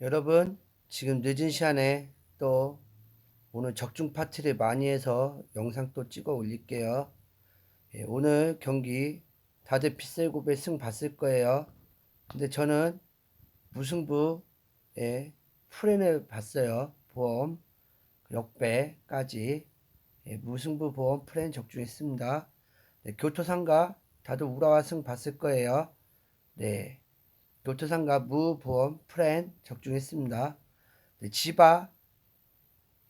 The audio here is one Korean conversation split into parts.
여러분, 지금 늦은 시간에 또 오늘 적중 파티를 많이 해서 영상 또 찍어 올릴게요. 예, 오늘 경기 다들 빗셀고배 승 봤을 거예요. 근데 저는 무승부에 프렌을 봤어요. 보험, 역배까지. 예, 무승부 보험 프렌 적중했습니다. 네, 교토상가 다들 우라와 승 봤을 거예요. 네. 교토상가 무 보험 프렌 적중했습니다. 네, 지바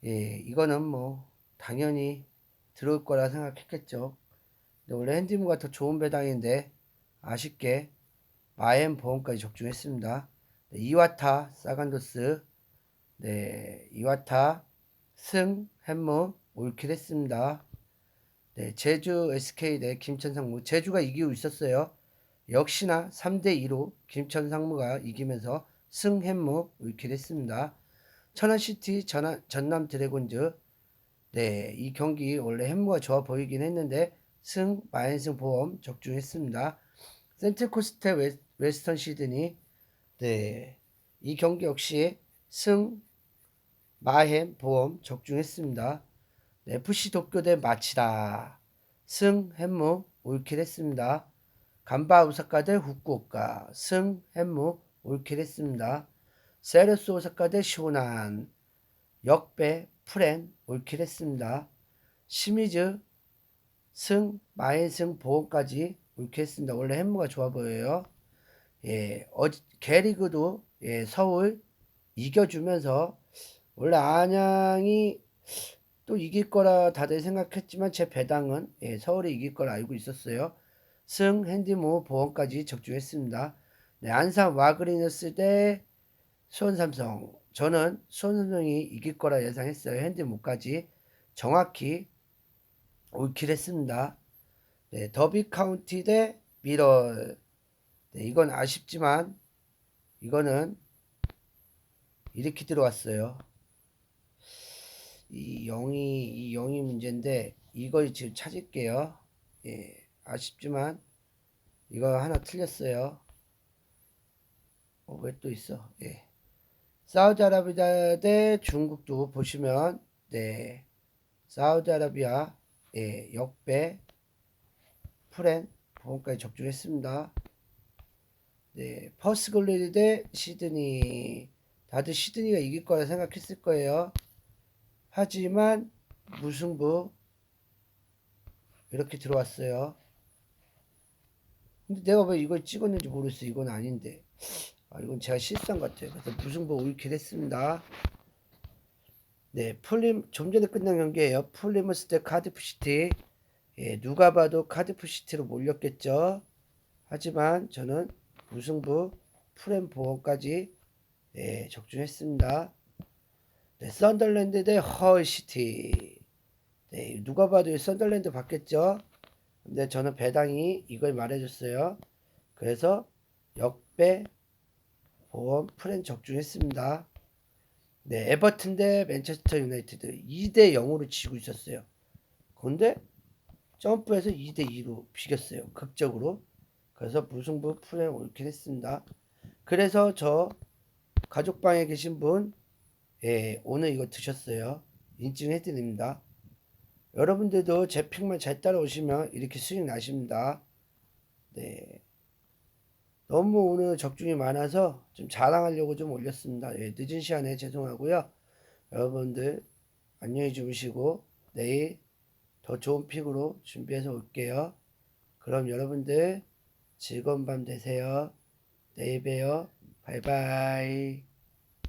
예 이거는 뭐 당연히 들어올 거라 생각했겠죠. 원래 핸디무가 더 좋은 배당인데 아쉽게 마엠 보험까지 적중했습니다. 네, 이와타 사간도스 네 이와타 승 햄무 올킬 했습니다. 네 제주 SK 대 김천상무 제주가 이기고 있었어요. 역시나 3대2로 김천 상무가 이기면서 승햄무 울킬했습니다. 천안시티 전남, 전남 드래곤즈 네, 이 경기 원래 햄무가 좋아 보이긴 했는데 승 마인승 보험 적중했습니다. 센트코스테 웨, 웨스턴 시드니 네, 이 경기 역시 승 마햄 보험 적중했습니다. 네, FC 도쿄 대 마치다 승 햄무 올킬 했습니다. 간바 오사카 대 후쿠오카 승 햄무 올킬 했습니다. 세레스 오사카 대 쇼난 역배 프렌 올킬 했습니다. 시미즈 승 마인승 보험까지 올킬 했습니다. 원래 햄무가 좋아 보여요. 예, 어, 게리그도 예, 서울 이겨주면서 원래 안양이 또 이길 거라 다들 생각했지만 제 배당은 예, 서울이 이길 걸 알고 있었어요. 승 핸디모 보험까지 적중했습니다. 네, 안산 와그리너스 대 수원삼성. 저는 수원삼성이 이길 거라 예상했어요. 핸디모까지 정확히 올킬했습니다. 네, 더비 카운티 대 미럴. 네, 이건 아쉽지만 이거는 이렇게 들어왔어요. 이 0이 이 0이 문제인데 이걸 지금 찾을게요. 예. 아쉽지만 이거 하나 틀렸어요. 어, 왜 또 있어? 예. 사우디아라비아 대 중국도 보시면 네. 사우디아라비아 예, 역배 프렌 보험까지 적중했습니다. 네, 퍼스글리드 대 시드니 다들 시드니가 이길 거라 생각했을 거예요. 하지만 무승부 이렇게 들어왔어요. 근데 내가 왜 이걸 찍었는지 모르겠어. 이건 아닌데. 아, 이건 제가 실수한 것 같아요. 그래서 무승부 올킬 했습니다. 네, 풀림, 좀 전에 끝난 경기예요. 풀리머스 대 카디프시티. 예, 누가 봐도 카디프시티로 몰렸겠죠. 하지만 저는 무승부 프렘 보험까지 예, 적중했습니다. 네, 썬덜랜드 대 헐시티. 네, 누가 봐도 썬덜랜드 받겠죠. 근데 저는 배당이 이걸 말해줬어요. 그래서 역배 보험 프렌 적중했습니다. 네, 에버튼 대 맨체스터 유나이티드 2대 0으로 지고 있었어요. 근데 점프해서 2대 2로 비겼어요. 극적으로. 그래서 무승부 프렌 올킬 했습니다. 그래서 저 가족방에 계신 분, 예, 오늘 이거 드셨어요. 인증해 드립니다. 여러분들도 제 픽만 잘 따라오시면 이렇게 수익 나십니다. 네. 너무 오늘 적중이 많아서 좀 자랑하려고 좀 올렸습니다. 예, 늦은 시간에 죄송하고요. 여러분들 안녕히 주무시고 내일 더 좋은 픽으로 준비해서 올게요. 그럼 여러분들 즐거운 밤 되세요. 내일 봬요. 바이바이.